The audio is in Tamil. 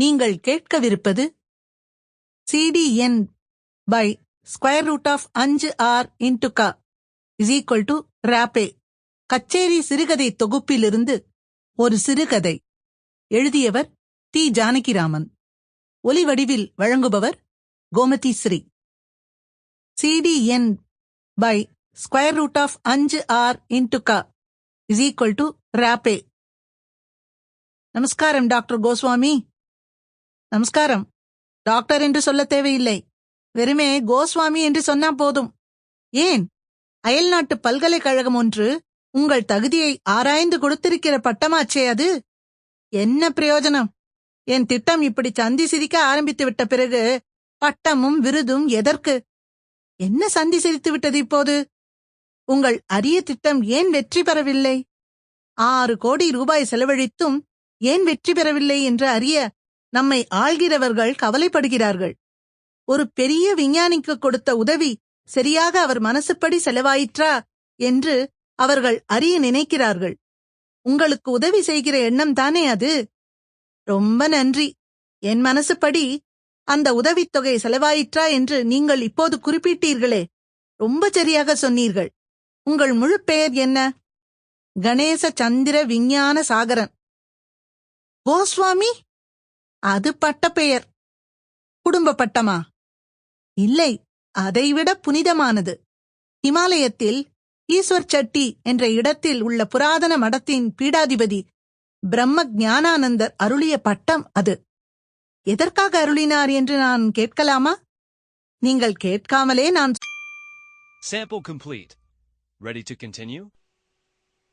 நீங்கள் கேட்கவிருப்பது CDN by square root of அஞ்சு ஆர் இன்டு க இஸ் ஈக்குவல் டு ராப்பே கச்சேரி சிறுகதை தொகுப்பிலிருந்து ஒரு சிறுகதை. எழுதியவர் டி ஜானகிராமன். ஒலி வடிவில் வழங்குபவர் Gomathi Sri. CDN by square root of அஞ்சு ஆர் இன்டு க இஸ் ஈக்குவல் டு ராப்பே நமஸ்காரம் டாக்டர் கோஸ்வாமி. நமஸ்காரம். டாக்டர் என்று சொல்ல தேவையில்லை. வெறுமே கோஸ்வாமி என்று சொன்னா போதும். ஏன்? அயல்நாட்டு பல்கலைக்கழகம் ஒன்று உங்கள் தகுதியை ஆராய்ந்து கொடுத்திருக்கிற பட்டமாச்சே அது? என்ன பிரயோஜனம்? என் திட்டம் இப்படி சந்தி சிரிக்க ஆரம்பித்து விட்ட பிறகு பட்டமும் விருதும் எதற்கு? என்ன சந்தி சிரித்து விட்டது இப்போது? உங்கள் அரிய திட்டம் ஏன் வெற்றி பெறவில்லை? ஆறு கோடி ரூபாய் செலவழித்தும் ஏன் வெற்றி பெறவில்லை என்று அறிய நம்மை ஆள்கிறவர்கள் கவலைப்படுகிறார்கள். ஒரு பெரிய விஞ்ஞானிக்கு கொடுத்த உதவி சரியாக அவர் மனசுப்படி செலவாயிற்றா என்று அவர்கள் அறிய நினைக்கிறார்கள். உங்களுக்கு உதவி செய்கிற எண்ணம் தானே அது? ரொம்ப நன்றி. என் மனசுப்படி அந்த உதவித்தொகை செலவாயிற்றா என்று நீங்கள் இப்போது குறிப்பிட்டீர்களே. ரொம்ப சரியாக சொன்னீர்கள். உங்கள் முழு பெயர் என்ன? கணேச சந்திர விஞ்ஞான சாகரன். கோஸ்வாமி? அது பட்ட பெயர். குடும்ப பட்டமா? இல்லை அதைவிட புனிதமானது. இமாலயத்தில் ஈஸ்வர் சட்டி என்ற இடத்தில் உள்ள புராதன மடத்தின் பீடாதிபதி பிரம்ம ஞானானந்தர் அருளிய பட்டம் அது. எதற்காக அருளினார் என்று நான் கேட்கலாமா? நீங்கள் கேட்காமலே நான் Sample complete. Ready to continue?